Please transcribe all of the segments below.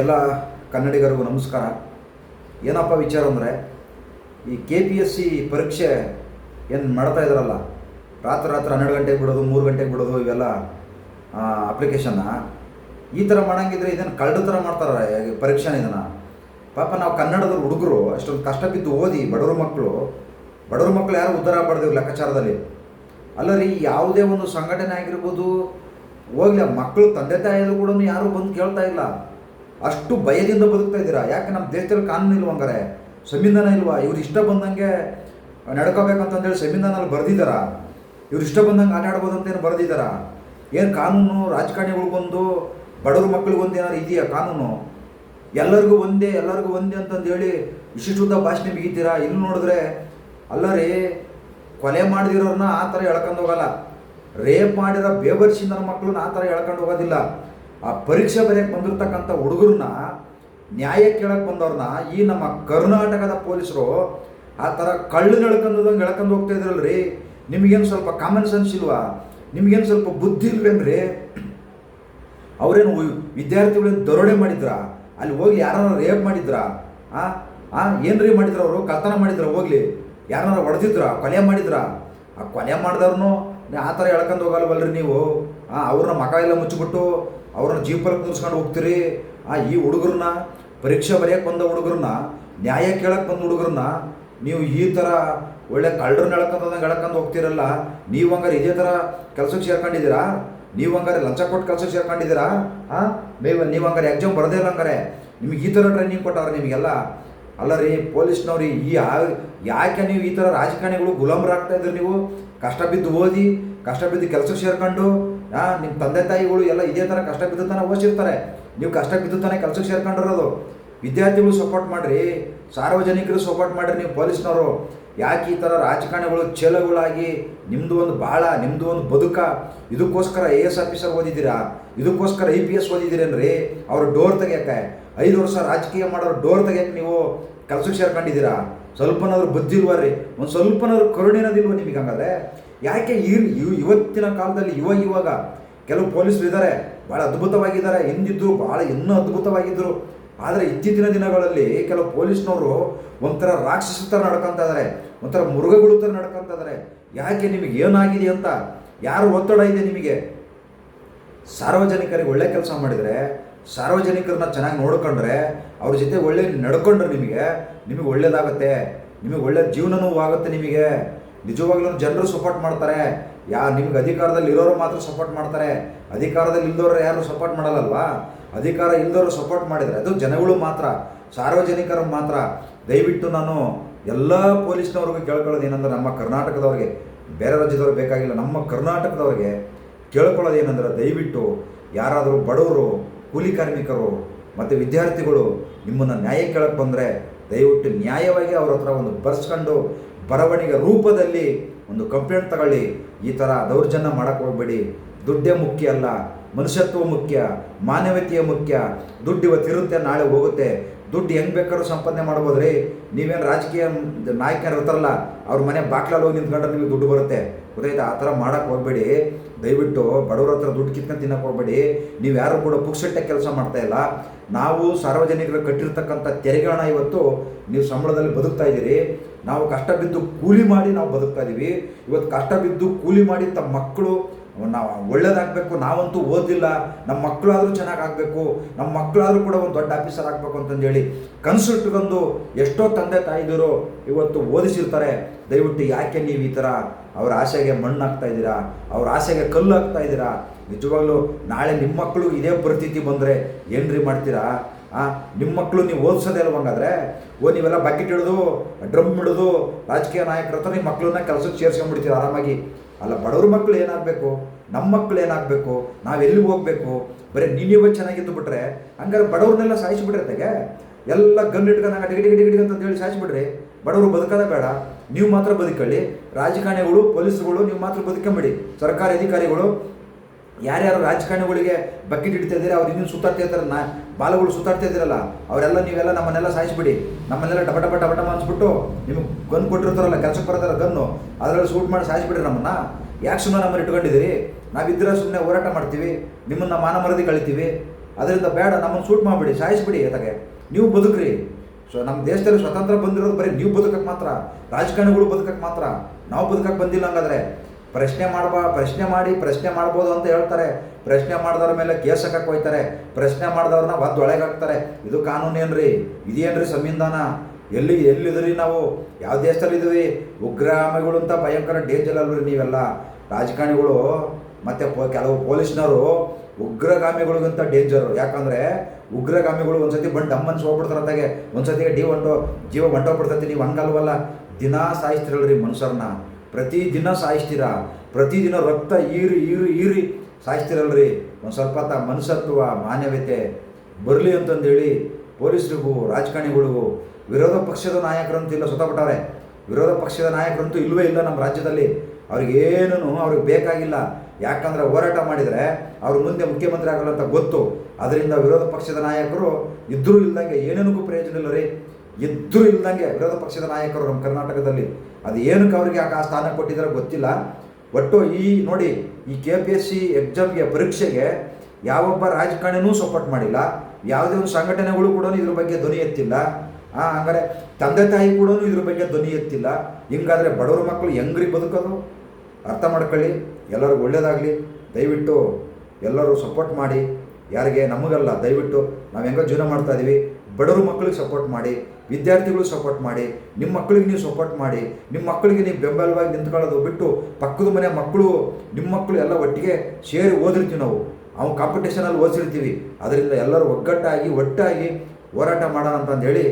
ಎಲ್ಲ ಕನ್ನಡಿಗರಿಗೂ ನಮಸ್ಕಾರ. ಏನಪ್ಪ ವಿಚಾರ ಅಂದರೆ, ಈ ಕೆ ಪಿ ಎಸ್ ಸಿ ಪರೀಕ್ಷೆ ಏನು ಮಾಡ್ತಾ ಇದ್ದಾರಲ್ಲ, ರಾತ್ರಿ ರಾತ್ರಿ ಹನ್ನೆರಡು ಗಂಟೆಗೆ ಬಿಡೋದು, ಮೂರು ಗಂಟೆಗೆ ಬಿಡೋದು ಇವೆಲ್ಲ ಅಪ್ಲಿಕೇಶನ್ನ ಈ ಥರ ಮಾಡೋಂಗಿದ್ರೆ ಇದನ್ನು ಕಳ್ಳ ಥರ ಮಾಡ್ತಾರೆ ಪರೀಕ್ಷೆ ಇದನ್ನು. ಪಾಪ ನಾವು ಕನ್ನಡದ ಹುಡುಗರು ಅಷ್ಟೊಂದು ಕಷ್ಟ ಬಿದ್ದು ಓದಿ ಬಡವ್ರ ಮಕ್ಕಳು ಬಡವ್ರ ಮಕ್ಕಳು ಯಾರು ಉದ್ಧಾರ ಪಡೆದಿವ್ರು ಲೆಕ್ಕಾಚಾರದಲ್ಲಿ. ಅಲ್ಲ ರೀ, ಯಾವುದೇ ಒಂದು ಸಂಘಟನೆ ಆಗಿರ್ಬೋದು, ಹೋಗ್ಲಿ ಮಕ್ಕಳು ತಂದೆ ತಾಯಿಯಲ್ಲೂ ಕೂಡ ಯಾರೂ ಬಂದು ಕೇಳ್ತಾ ಇಲ್ಲ. ಅಷ್ಟು ಭಯದಿಂದ ಬದುಕ್ತಾ ಇದ್ದೀರಾ? ಯಾಕೆ ನಮ್ಮ ದೇಶದಲ್ಲಿ ಕಾನೂನು ಇಲ್ವ ಹಂಗಾರೆ? ಸಂವಿಧಾನ ಇಲ್ವಾ? ಇವ್ರು ಇಷ್ಟ ಬಂದಂಗೆ ನಡ್ಕೋಬೇಕಂತಂದೇಳಿ ಸಂವಿಧಾನಲ್ಲಿ ಬರೆದಿದ್ದಾರಾ? ಇವ್ರು ಇಷ್ಟ ಬಂದಂಗೆ ಆಟ ಆಡ್ಬೋದು ಅಂತ ಏನು ಬರೆದಿದ್ದಾರಾ? ಏನು ಕಾನೂನು ರಾಜಕಾರಣಿಗಳಿಗೊಂದು ಬಡವ್ರ ಮಕ್ಕಳಿಗೊಂದು ಏನಾದ್ರು ಇದೆಯಾ ಕಾನೂನು? ಎಲ್ಲರಿಗೂ ಒಂದೇ ಎಲ್ಲರಿಗೂ ಒಂದೇ ಅಂತಂದೇಳಿ ವಿಶಿಷ್ಟ ಭಾಷಣ ಬಿಗಿತೀರಾ ಇಲ್ಲಿ ನೋಡಿದ್ರೆ ಅಲ್ಲ ರೀ, ಕೊಲೆ ಮಾಡಿದಿರೋರನ್ನ ಆ ಥರ ಎಳ್ಕೊಂಡು ಹೋಗಲ್ಲ. ರೇಪ್ ಮಾಡಿರೋ ಬೇಬರ್ಸಿಂದ ಮಕ್ಕಳನ್ನ ಆ ಥರ ಎಳ್ಕೊಂಡು ಹೋಗೋದಿಲ್ಲ. ಆ ಪರೀಕ್ಷೆ ಬರೆಯಕ್ಕೆ ಬಂದಿರತಕ್ಕಂಥ ಹುಡುಗರನ್ನ ನ್ಯಾಯ ಕೇಳಕ್ಕೆ ಬಂದವ್ರನ್ನ ಈ ನಮ್ಮ ಕರ್ನಾಟಕದ ಪೊಲೀಸರು ಆ ಥರ ಕಳ್ಳು ಎಳ್ಕೊಂಡದಂಗೆ ಎಳ್ಕೊಂಡು ಹೋಗ್ತಾ ಇದ್ರಲ್ರಿ. ನಿಮಗೇನು ಸ್ವಲ್ಪ ಕಾಮನ್ ಸೆನ್ಸ್ ಇಲ್ವಾ? ನಿಮಗೇನು ಸ್ವಲ್ಪ ಬುದ್ಧಿ ಇಲ್ವೇನ್ರಿ? ಅವರೇನು ವಿದ್ಯಾರ್ಥಿಗಳೇನು ದರೋಡೆ ಮಾಡಿದ್ರ? ಅಲ್ಲಿ ಹೋಗಿ ಯಾರನ್ನ ರೇಪ್ ಮಾಡಿದ್ರ? ಆ? ಆ? ಏನ್ರಿ ಮಾಡಿದ್ರು ಅವರು? ಕಳ್ತನ ಮಾಡಿದ್ರ ಹೋಗ್ಲಿ. ಯಾರನ್ನ ಹೊಡೆದಿದ್ರ? ಕೊಲೆ ಮಾಡಿದ್ರ? ಆ ಕೊಲೆ ಮಾಡಿದವ್ರನ್ನು ಆ ಥರ ಎಳ್ಕೊಂಡು ಹೋಗಲ್ವಲ್ರಿ ನೀವು? ಅವ್ರನ್ನ ಮಕ ಎಲ್ಲ ಮುಚ್ಚಿಬಿಟ್ಟು ಅವ್ರನ್ನ ಜೀಪಲ್ಲಿ ಕೂರಿಸ್ಕೊಂಡು ಹೋಗ್ತೀರಿ. ಆ ಈ ಹುಡುಗರನ್ನ, ಪರೀಕ್ಷೆ ಬರೆಯೋಕ್ಕೆ ಬಂದ ಹುಡುಗರನ್ನ, ನ್ಯಾಯ ಕೇಳಕ್ಕೆ ಬಂದ ಹುಡುಗರನ್ನ, ನೀವು ಈ ಥರ ಒಳ್ಳೆ ಕಳ್ಳರನ್ನ ಎಳ್ಕೊಂಡಂಗೆ ಎಳ್ಕೊಂಡು ಹೋಗ್ತಿರಲ್ಲ, ನೀವು ಹಂಗಾರೆ ಇದೇ ಥರ ಕೆಲಸಕ್ಕೆ ಸೇರ್ಕೊಂಡಿದ್ದೀರಾ? ನೀವು ಹಂಗಾರೆ ಲಂಚ ಕೊಟ್ಟು ಕೆಲಸಕ್ಕೆ ಸೇರ್ಕೊಂಡಿದ್ದೀರಾ? ಹಾಂ ಮೇ ನೀವು ಹಂಗಾರೆ ಎಕ್ಸಾಮ್ ಬರದೇ ಇಲ್ಲ ಹಂಗಾರೆ. ನಿಮ್ಗೆ ಈ ಥರ ಟ್ರೈನಿಂಗ್ ಕೊಟ್ಟವ್ರೆ ನಿಮಗೆಲ್ಲ. ಅಲ್ಲ ರೀ, ಪೊಲೀಸ್ನವ್ರಿ ಈ ಯಾಕೆ ನೀವು ಈ ಥರ ರಾಜಕಾರಣಿಗಳು ಗುಲಾಮರಾಗ್ತಾ ಇದ್ರಿ ನೀವು? ಕಷ್ಟ ಬಿದ್ದು ಓದಿ ಕಷ್ಟ ಬಿದ್ದು ಕೆಲಸ ಸೇರ್ಕೊಂಡು ನಿಮ್ಮ ತಂದೆ ತಾಯಿಗಳು ಎಲ್ಲ ಇದೇ ಥರ ಕಷ್ಟ ಬಿದ್ದು ತಾನೇ ಓದಿಸಿರ್ತಾರೆ. ನೀವು ಕಷ್ಟ ಬಿದ್ದು ತಾನೇ ಕೆಲಸಕ್ಕೆ ಸೇರ್ಕೊಂಡಿರೋದು. ವಿದ್ಯಾರ್ಥಿಗಳು ಸಪೋರ್ಟ್ ಮಾಡಿರಿ. ಸಾರ್ವಜನಿಕರು ಸಪೋರ್ಟ್ ಮಾಡಿರಿ ನೀವು ಪೊಲೀಸ್ನವರು. ಯಾಕೆ ಈ ಥರ ರಾಜಕಾರಣಿಗಳು ಚೇಲಗಳಾಗಿ ನಿಮ್ಮದು ಒಂದು ಬಾಳ ನಿಮ್ಮದು ಒಂದು ಬದುಕ, ಇದಕ್ಕೋಸ್ಕರ ಎ ಎಸ್ ಆಫೀಸರ್ ಓದಿದ್ದೀರಾ? ಇದಕ್ಕೋಸ್ಕರ ಐ ಪಿ ಎಸ್ ಓದಿದ್ದೀರೇನ್ರಿ? ಅವ್ರು ಡೋರ್ ತೆಗಿಯಕ್ಕೆ. ಐದು ವರ್ಷ ರಾಜಕೀಯ ಮಾಡೋರು ಡೋರ್ ತೆಗಿಯಕ್ಕೆ ನೀವು ಕೆಲಸಕ್ಕೆ ಸೇರ್ಕೊಂಡಿದ್ದೀರಾ? ಸ್ವಲ್ಪನಾದ್ರು ಬುದ್ಧಿ ಇಲ್ವಾ ರೀ? ಒಂದು ಸ್ವಲ್ಪನಾದ್ರು ಕರುಣೆನದಿಲ್ವ ನಿಮಗೆ ಹಂಗಾದ್ರೆ? ಯಾಕೆ ಈ ಇವ್- ಇವತ್ತಿನ ಕಾಲದಲ್ಲಿ ಯುವ ಇವಾಗ ಕೆಲವು ಪೊಲೀಸರು ಇದ್ದಾರೆ ಭಾಳ ಅದ್ಭುತವಾಗಿದ್ದಾರೆ, ಹಿಂದಿದ್ದು ಭಾಳ ಇನ್ನೂ ಅದ್ಭುತವಾಗಿದ್ದರು. ಆದರೆ ಇತ್ತೀಚಿನ ದಿನಗಳಲ್ಲಿ ಕೆಲವು ಪೊಲೀಸ್ನವರು ಒಂಥರ ರಾಕ್ಷಸ ಥರ ನಡ್ಕೊತಾ ಇದ್ದಾರೆ ಒಂಥರ ಮೃಗಗಳು ಥರ ನಡ್ಕೊತಾ ಇದ್ದಾರೆ ಯಾಕೆ ನಿಮಗೆ ಏನಾಗಿದೆ ಅಂತ, ಯಾರು ಒತ್ತಡ ಇದೆ ನಿಮಗೆ? ಸಾರ್ವಜನಿಕರಿಗೆ ಒಳ್ಳೆ ಕೆಲಸ ಮಾಡಿದರೆ, ಸಾರ್ವಜನಿಕರನ್ನ ಚೆನ್ನಾಗಿ ನೋಡ್ಕೊಂಡ್ರೆ, ಅವ್ರ ಜೊತೆ ಒಳ್ಳೆ ನಡ್ಕೊಂಡ್ರೆ ನಿಮಗೆ ನಿಮಗೆ ಒಳ್ಳೇದಾಗುತ್ತೆ, ನಿಮಗೆ ಒಳ್ಳೆ ಜೀವನವೂ ಆಗುತ್ತೆ ನಿಮಗೆ. ನಿಜವಾಗ್ಲೂ ಜನರು ಸಪೋರ್ಟ್ ಮಾಡ್ತಾರೆ. ಯಾ, ನಿಮ್ಗೆ ಅಧಿಕಾರದಲ್ಲಿ ಇರೋರು ಮಾತ್ರ ಸಪೋರ್ಟ್ ಮಾಡ್ತಾರೆ. ಅಧಿಕಾರದಲ್ಲಿ ಇಲ್ದವ್ರು ಯಾರು ಸಪೋರ್ಟ್ ಮಾಡಲ್ಲಲ್ವಾ? ಅಧಿಕಾರ ಇಲ್ದವರು ಸಪೋರ್ಟ್ ಮಾಡಿದರೆ ಅದು ಜನಗಳು ಮಾತ್ರ, ಸಾರ್ವಜನಿಕರು ಮಾತ್ರ. ದಯವಿಟ್ಟು ನಾನು ಎಲ್ಲ ಪೊಲೀಸ್ನವ್ರಿಗೂ ಕೇಳ್ಕೊಳ್ಳೋದು ಏನಂದ್ರೆ ನಮ್ಮ ಕರ್ನಾಟಕದವ್ರಿಗೆ, ಬೇರೆ ರಾಜ್ಯದವ್ರಿಗೆ ಬೇಕಾಗಿಲ್ಲ, ನಮ್ಮ ಕರ್ನಾಟಕದವ್ರಿಗೆ ಕೇಳ್ಕೊಳ್ಳೋದು ಏನಂದ್ರೆ ದಯವಿಟ್ಟು ಯಾರಾದರೂ ಬಡವರು, ಕೂಲಿ ಕಾರ್ಮಿಕರು ಮತ್ತು ವಿದ್ಯಾರ್ಥಿಗಳು ನಿಮ್ಮನ್ನು ನ್ಯಾಯ ಕೇಳಕ್ಕೆ ಬಂದರೆ ದಯವಿಟ್ಟು ನ್ಯಾಯವಾಗಿ ಅವ್ರ ಹತ್ರ ಒಂದು ಬರ್ಸ್ಕೊಂಡು ಬರವಣಿಗೆ ರೂಪದಲ್ಲಿ ಒಂದು ಕಂಪ್ಲೇಂಟ್ ತಗೊಳ್ಳಿ. ಈ ಥರ ದೌರ್ಜನ್ಯ ಮಾಡೋಕ್ಕೆ ಹೋಗ್ಬೇಡಿ. ದುಡ್ಡೇ ಮುಖ್ಯ ಅಲ್ಲ. ಮನುಷ್ಯತ್ವ ಮುಖ್ಯ. ಮಾನವೀಯತೆಯ ಮುಖ್ಯ. ದುಡ್ಡು ಇವತ್ತಿರುತ್ತೆ ನಾಳೆ ಹೋಗುತ್ತೆ. ದುಡ್ಡು ಹೆಂಗೆ ಬೇಕಾದ್ರೂ ಸಂಪಾದನೆ ಮಾಡ್ಬೋದು ರೀ ನೀವೇನು ರಾಜಕೀಯ ನಾಯಕರು ಇರ್ತಾರಲ್ಲ ಅವ್ರ ಮನೆ ಬಾಕ್ಲಲ್ಲಿ ಹೋಗಿ ನಿಂತ್ಕೊಂಡ್ರೆ ನಿಮಗೆ ದುಡ್ಡು ಬರುತ್ತೆ. ಗೊತ್ತಾಯ್ತಾ? ಆ ಥರ ಮಾಡೋಕ್ಕೆ ಹೋಗ್ಬೇಡಿ. ದಯವಿಟ್ಟು ಬಡವ್ರ ಹತ್ರ ದುಡ್ಡು ಕಿತ್ಕೊಂಡು ತಿನ್ನಕ್ಕೆ ಹೋಗ್ಬೇಡಿ. ನೀವು ಯಾರು ಕೂಡ ಪುಕ್ಸಟ್ಟೆ ಕೆಲಸ ಮಾಡ್ತಾ ಇಲ್ಲ. ನಾವು ಸಾರ್ವಜನಿಕರು ಕಟ್ಟಿರ್ತಕ್ಕಂಥ ತೆರಿಗೆ ಹಣ ಇವತ್ತು ನೀವು ಸಂಬಳದಲ್ಲಿ ಬದುಕ್ತಾ ಇದ್ದೀರಿ. ನಾವು ಕಷ್ಟ ಬಿದ್ದು ಕೂಲಿ ಮಾಡಿ ನಾವು ಬದುಕ್ತಾ ಇದ್ದೀವಿ ಇವತ್ತು ಕಷ್ಟ ಬಿದ್ದು ಕೂಲಿ ಮಾಡಿ ತಮ್ಮ ಮಕ್ಕಳು, ನಾವು ಒಳ್ಳೇದಾಗಬೇಕು, ನಾವಂತೂ ಓದಿಲ್ಲ. ನಮ್ಮ ಮಕ್ಕಳಾದರೂ ಚೆನ್ನಾಗಿ ಆಗಬೇಕು ನಮ್ಮ ಮಕ್ಕಳಾದರೂ ಕೂಡ ಒಂದು ದೊಡ್ಡ ಆಫೀಸರ್ ಆಗಬೇಕು ಅಂತಂದೇಳಿ ಕನಸು ಇಟ್ಕೊಂಡು ಎಷ್ಟೋ ತಂದೆ ತಾಯಿದರು ಇವತ್ತು ಓದಿಸಿರ್ತಾರೆ. ದಯವಿಟ್ಟು ಯಾಕೆ ನೀವು ಈ ಥರ ಅವ್ರ ಆಸೆಗೆ ಮಣ್ಣು ಹಾಕ್ತಾ ಇದ್ದೀರಾ? ಅವ್ರ ಆಸೆಗೆ ಕಲ್ಲು ಹಾಕ್ತಾ ಇದ್ದೀರಾ? ನಿಜವಾಗ್ಲೂ ನಾಳೆ ನಿಮ್ಮ ಮಕ್ಕಳು ಇದೇ ಪರಿಸ್ಥಿತಿ ಬಂದರೆ ಏನ್ರಿ ಮಾಡ್ತೀರಾ? ನಿಮ್ಮ ಮಕ್ಕಳು ನೀವು ಓದಿಸೋದೇ ಅಲ್ವ ಹಂಗಾದ್ರೆ? ಓ, ನೀವೆಲ್ಲ ಬಕೆಟ್ ಹಿಡಿದು ಡ್ರಮ್ ಹಿಡಿದು, ರಾಜಕೀಯ ನಾಯಕರ ಹತ್ರ ನಿಮ್ಮ ಮಕ್ಕಳನ್ನ ಕೆಲಸಕ್ಕೆ ಸೇರ್ಸ್ಕೊಂಡ್ಬಿಡ್ತೀರ ಆರಾಮಾಗಿ? ಅಲ್ಲ, ಬಡವ್ರ ಮಕ್ಕಳು ಏನಾಗಬೇಕು? ನಮ್ಮ ಮಕ್ಕಳು ಏನಾಗಬೇಕು? ನಾವು ಎಲ್ಲಿಗೆ ಹೋಗಬೇಕು? ಬರೀ ನೀವು ಚೆನ್ನಾಗಿದ್ದು ಬಿಟ್ರೆ, ಹಂಗಾರೆ ಬಡವ್ರನ್ನೆಲ್ಲ ಸಾಯಿಸಿಬಿಟ್ರೆ ತೆಗೆ ಎಲ್ಲ ಗನ್ ಇಟ್ಕೊಂಡಾಗ ಡಿಗಿ ಡಿಗಿ ಡಿಗಿ ಅಂತ ಹೇಳಿ ಸಾಯಿಸಿಬಿಡ್ರಿ. ಬಡವರು ಬದುಕೋದೇ ಬೇಡ. ನೀವು ಮಾತ್ರ ಬದುಕಳ್ಳಿ. ರಾಜಕಾರಣಿಗಳು ಪೊಲೀಸ್ಗಳು ನೀವು ಮಾತ್ರ ಬದುಕೊಂಬಿಡಿ. ಸರ್ಕಾರಿ ಅಧಿಕಾರಿಗಳು ಯಾರ್ಯಾರು ರಾಜಕಾರಣಿಗಳಿಗೆ ಬಕೆಟ್ ಹಿಡಿತಾ ಇದ್ದೀರಾ ಅವ್ರು ಇನ್ನೂ ಸುತ್ತಾಡ್ತಾ ಇದ್ದಾರೆ ನಾ ಬಾಲಗಳು ಸುತ್ತಾಡ್ತಾ ಇದ್ದೀರಲ್ಲ, ಅವರೆಲ್ಲ ನೀವೆಲ್ಲ ನಮ್ಮನ್ನೆಲ್ಲ ಸಾಯಿಸ್ಬಿಡಿ. ನಮ್ಮನ್ನೆಲ್ಲ ಡಬ ಡಬ ಡಬ ಡಬ ಅನ್ಸ್ಬಿಟ್ಟು ನಿಮ್ಗೆ ಗನ್ ಕೊಟ್ಟಿರ್ತಾರಲ್ಲ ಕೆಲಸಕ್ಕೆ ಬರೋದಾರ ಗನ್ನು, ಅದರಲ್ಲಿ ಶೂಟ್ ಮಾಡಿ ಸಾಯಿಸ್ಬಿಡ್ರಿ ನಮ್ಮನ್ನ. ಯಾಕೆ ಸುಮ್ಮನೆ ನಮ್ಮನ್ನು ಇಟ್ಕೊಂಡಿದ್ದೀರಿ? ನಾವಿದ್ರೆ ಸುಮ್ಮನೆ ಹೋರಾಟ ಮಾಡ್ತೀವಿ, ನಿಮ್ಮನ್ನು ಮಾನ ಮರದಿ ಕಳಿತೀವಿ. ಅದರಿಂದ ಬೇಡ, ನಮ್ಮನ್ನು ಶೂಟ್ ಮಾಡಿಬಿಡಿ, ಸಾಯಿಸ್ಬಿಡಿ ಅದಕ್ಕೆ ನೀವು ಬದುಕ್ರಿ. ಸೊ ನಮ್ಮ ದೇಶದಲ್ಲಿ ಸ್ವತಂತ್ರ ಬಂದಿರೋದು ಬರೀ ನೀವು ಬದುಕಕ್ಕೆ ಮಾತ್ರ. ರಾಜಕಾರಣಿಗಳು ಬದುಕಕ್ಕೆ ಮಾತ್ರ. ನಾವು ಬದುಕಕ್ಕೆ ಬಂದಿಲ್ಲ ಹಂಗಾದ್ರೆ. ಪ್ರಶ್ನೆ ಮಾಡ್ಬಾ, ಪ್ರಶ್ನೆ ಮಾಡಿ, ಪ್ರಶ್ನೆ ಮಾಡ್ಬೋದು ಅಂತ ಹೇಳ್ತಾರೆ. ಪ್ರಶ್ನೆ ಮಾಡಿದವ್ರ ಮೇಲೆ ಕೇಸ್ ಹಾಕಕ್ಕೆ ಹೋಯ್ತಾರೆ. ಪ್ರಶ್ನೆ ಮಾಡಿದವ್ರನ್ನ ಒಳಗೆ ಹಾಕ್ತಾರೆ. ಇದು ಕಾನೂನೇನ್ರಿ ಇದೇನ್ರಿ ಸಂವಿಧಾನ? ಎಲ್ಲಿ, ಎಲ್ಲಿದ್ರಿ ನಾವು? ಯಾವ ದೇಶದಲ್ಲಿ ಇದೀವಿ? ಉಗ್ರಾಮಿಗಳು ಅಂತ ಭಯಂಕರ ಡೇಂಜರ್ ಅಲ್ರಿ ನೀವೆಲ್ಲ. ರಾಜಕಾರಣಿಗಳು, ಮತ್ತು ಕೆಲವು ಪೊಲೀಸ್ನವರು ಉಗ್ರಗಾಮಿಗಳಿಗಿಂತ ಡೇಂಜರು ಯಾಕಂದರೆ ಉಗ್ರಗಾಮಿಗಳು ಒಂದ್ಸತಿ ಬಂದು ಡಮ್ಮನ್ಸ್ ಹೋಗ್ಬಿಡ್ತಾರಂತಾಗೆ ಒಂದ್ಸತಿಗೆ ಡಿ ಒಂಟು ಜೀವ ಹೊಂಟೋಗ್ಬಿಡ್ತೈತಿ ನೀವು ಹಂಗಲ್ವಲ್ಲ? ದಿನಾ ಸಾಯಿಸ್ತಿರಲ್ರಿ ಮನುಷ್ಯರನ್ನ. ಪ್ರತಿ ದಿನ ಸಾಯಿಸ್ತೀರಾ? ಪ್ರತಿದಿನ ರಕ್ತ ಈರಿ ಈರಿ ಈರಿ ಸಾಯಿಸ್ತಿರಲ್ರಿ? ಒಂದು ಸ್ವಲ್ಪ ತ ಮನುಷ್ಯತ್ವ ಮಾನವೀಯತೆ ಬರಲಿ ಅಂತಂದೇಳಿ ಪೊಲೀಸರಿಗೂ, ರಾಜಕಾರಣಿಗಳಿಗೂ ವಿರೋಧ ಪಕ್ಷದ ನಾಯಕರಂತೂ ಇಲ್ಲ ಸುತ್ತಪಟ್ಟಾರೆ ವಿರೋಧ ಪಕ್ಷದ ನಾಯಕರಂತೂ ಇಲ್ಲವೇ ಇಲ್ಲ ನಮ್ಮ ರಾಜ್ಯದಲ್ಲಿ. ಅವ್ರಿಗೇನೂ ಅವ್ರಿಗೆ ಬೇಕಾಗಿಲ್ಲ. ಯಾಕಂದರೆ ಹೋರಾಟ ಮಾಡಿದರೆ ಅವ್ರ ಮುಂದೆ ಮುಖ್ಯಮಂತ್ರಿ ಆಗಲ್ಲ ಅಂತ ಗೊತ್ತು. ಅದರಿಂದ ವಿರೋಧ ಪಕ್ಷದ ನಾಯಕರು ಇದ್ದರೂ ಇಲ್ದಂಗೆ ಏನೇನಕ್ಕೂ ಪ್ರಯೋಜನ ಇಲ್ಲ ರೀ. ಇದ್ದರೂ ಇಲ್ದಂಗೆ ವಿರೋಧ ಪಕ್ಷದ ನಾಯಕರು ನಮ್ಮ ಕರ್ನಾಟಕದಲ್ಲಿ. ಅದು ಏನಕ್ಕೆ ಅವರಿಗೆ ಆ ಸ್ಥಾನ ಕೊಟ್ಟಿದ್ದಾರೆ ಗೊತ್ತಿಲ್ಲ. ಒಟ್ಟು ಈ ನೋಡಿ, ಈ ಕೆ ಪಿ ಎಸ್ ಸಿ ಎಕ್ಸಾಮ್ಗೆ ಪರೀಕ್ಷೆಗೆ ಯಾವೊಬ್ಬ ರಾಜಕಾರಣಿನೂ ಸಪೋರ್ಟ್ ಮಾಡಿಲ್ಲ. ಯಾವುದೇ ಒಂದು ಸಂಘಟನೆಗಳು ಕೂಡ ಇದ್ರ ಬಗ್ಗೆ ಧ್ವನಿ ಎತ್ತಿಲ್ಲ. ಹಂಗಾರೆ ತಂದೆ ತಾಯಿ ಕೂಡ ಇದ್ರ ಬಗ್ಗೆ ಧ್ವನಿ ಎತ್ತಿಲ್ಲ. ಹಿಂಗಾದರೆ ಬಡವರ ಮಕ್ಕಳು ಹೆಂಗ್ರಿ ಬದುಕೋದು? ಅರ್ಥ ಮಾಡ್ಕೊಳ್ಳಿ. ಎಲ್ಲರಿಗೂ ಒಳ್ಳೇದಾಗಲಿ. ದಯವಿಟ್ಟು ಎಲ್ಲರೂ ಸಪೋರ್ಟ್ ಮಾಡಿ. ಯಾರಿಗೆ ನಮಗಲ್ಲ, ದಯವಿಟ್ಟು ನಾವು ಹೆಂಗೋ ಜೀವನ ಮಾಡ್ತಾ ಇದೀವಿ. ಬಡವ್ರ ಮಕ್ಕಳಿಗೆ ಸಪೋರ್ಟ್ ಮಾಡಿ, ವಿದ್ಯಾರ್ಥಿಗಳು ಸಪೋರ್ಟ್ ಮಾಡಿ ನಿಮ್ಮ ಮಕ್ಕಳಿಗೆ ನೀವು ಸಪೋರ್ಟ್ ಮಾಡಿ ನಿಮ್ಮ ಮಕ್ಕಳಿಗೆ ನೀವು ಬೆಂಬಲವಾಗಿ ನಿಂತ್ಕೊಳ್ಳೋದು ಬಿಟ್ಟು ಪಕ್ಕದ ಮನೆ ಮಕ್ಕಳು ನಿಮ್ಮ ಮಕ್ಕಳು ಎಲ್ಲ ಒಟ್ಟಿಗೆ ಸೇರಿ ಓದಿರ್ತೀವಿ ನಾವು. ಅವ್ನು ಕಾಂಪಿಟೇಷನಲ್ಲಿ ಓದಿಸಿರ್ತೀವಿ. ಅದರಿಂದ ಎಲ್ಲರೂ ಒಗ್ಗಟ್ಟಾಗಿ, ಒಟ್ಟಾಗಿ ಹೋರಾಟ ಮಾಡೋಣ ಅಂತಂದು ಹೇಳಿ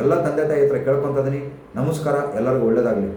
ಎಲ್ಲ ತಂದೆ ತಾಯಿ ಹತ್ರ ಕೇಳ್ಕೊತಿದ್ದೀನಿ ನಮಸ್ಕಾರ. ಎಲ್ಲರಿಗೂ ಒಳ್ಳೆಯದಾಗಲಿ